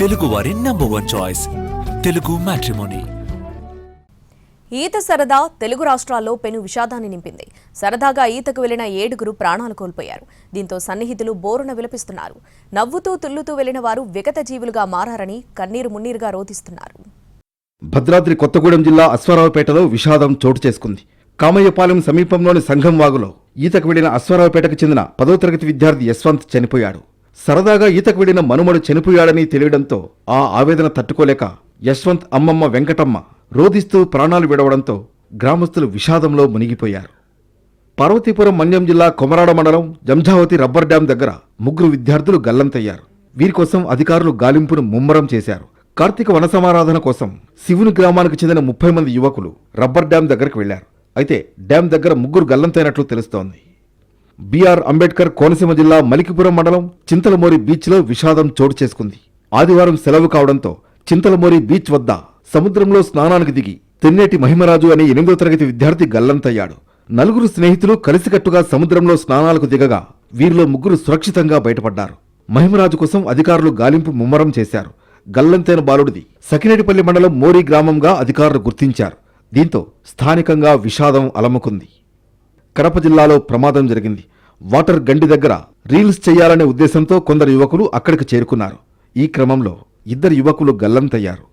తెలుగువారి number one choice Telugu matrimony ఈత సరదా తెలుగు రాష్ట్రాల్లో పెను విషాదాన్ని నింపింది. సరదాగా ఈతకు వెళ్ళిన ఏడుగురు ప్రాణాలు కోల్పోయారు. దీంతో సన్నిహితులు బోరున విలపిస్తున్నారు. నవ్వుతూ తుల్లుతూ వెళ్ళిన వారు విగత జీవులుగా మారారని కన్నీరు మున్నీరుగా రోధిస్తున్నారు. భద్రాద్రి కొత్తగూడెం జిల్లా అశ్వారావుపేటలో విషాదం చోటు చేసుకుంది. కామయ్యపాలెం సమీపంలోని సంఘం వాగులో ఈతకు వెళ్ళిన అశ్వారావుపేటకు చెందిన పదో తరగతి విద్యార్థి యశ్వంత్ చనిపోయాడు. సరదాగా ఈతకు వెళ్ళిన మనుమడు చనిపోయాడని తెలియడంతో ఆ ఆవేదన తట్టుకోలేక యశ్వంత్ అమ్మమ్మ వెంకటమ్మ రోధిస్తూ ప్రాణాలు విడవడంతో గ్రామస్తులు విషాదంలో మునిగిపోయారు. పార్వతీపురం మన్యం జిల్లా కొమరాడ మండలం జంఝావతి రబ్బర్ డ్యాం దగ్గర ముగ్గురు విద్యార్థులు గల్లంతయ్యారు. వీరికోసం అధికారులు గాలింపును ముమ్మరం చేశారు. కార్తీక వనసమారాధన కోసం శివుని గ్రామానికి చెందిన ముప్పై మంది యువకులు రబ్బర్ డ్యాం దగ్గరకు వెళ్ళారు. అయితే డ్యాం దగ్గర ముగ్గురు గల్లంతైనట్లు తెలుస్తోంది. బీఆర్ అంబేద్కర్ కోనసీమ జిల్లా మలికిపురం మండలం చింతలమూరి బీచ్లో విషాదం చోటు చేసుకుంది. ఆదివారం సెలవు కావడంతో చింతలమూరి బీచ్ వద్ద సముద్రంలో స్నానానికి దిగి తెన్నేటి మహిమరాజు అనే ఎనిమిదో తరగతి విద్యార్థి గల్లంతయ్యాడు. నలుగురు స్నేహితులు కలిసికట్టుగా సముద్రంలో స్నానాలకు దిగగా వీరిలో ముగ్గురు సురక్షితంగా బయటపడ్డారు. మహిమరాజు కోసం అధికారులు గాలింపు ముమ్మరం చేశారు. గల్లంతైన బాలుడిది సకినేటిపల్లి మండలం మోరీ గ్రామంగా అధికారులు గుర్తించారు. దీంతో స్థానికంగా విషాదం అలముకుంది. కడప జిల్లాలో ప్రమాదం జరిగింది. వాటర్ గండి దగ్గర రీల్స్ చేయాలనే ఉద్దేశంతో కొందరు యువకులు అక్కడికి చేరుకున్నారు. ఈ క్రమంలో ఇద్దరు యువకులు గల్లంతయ్యారు.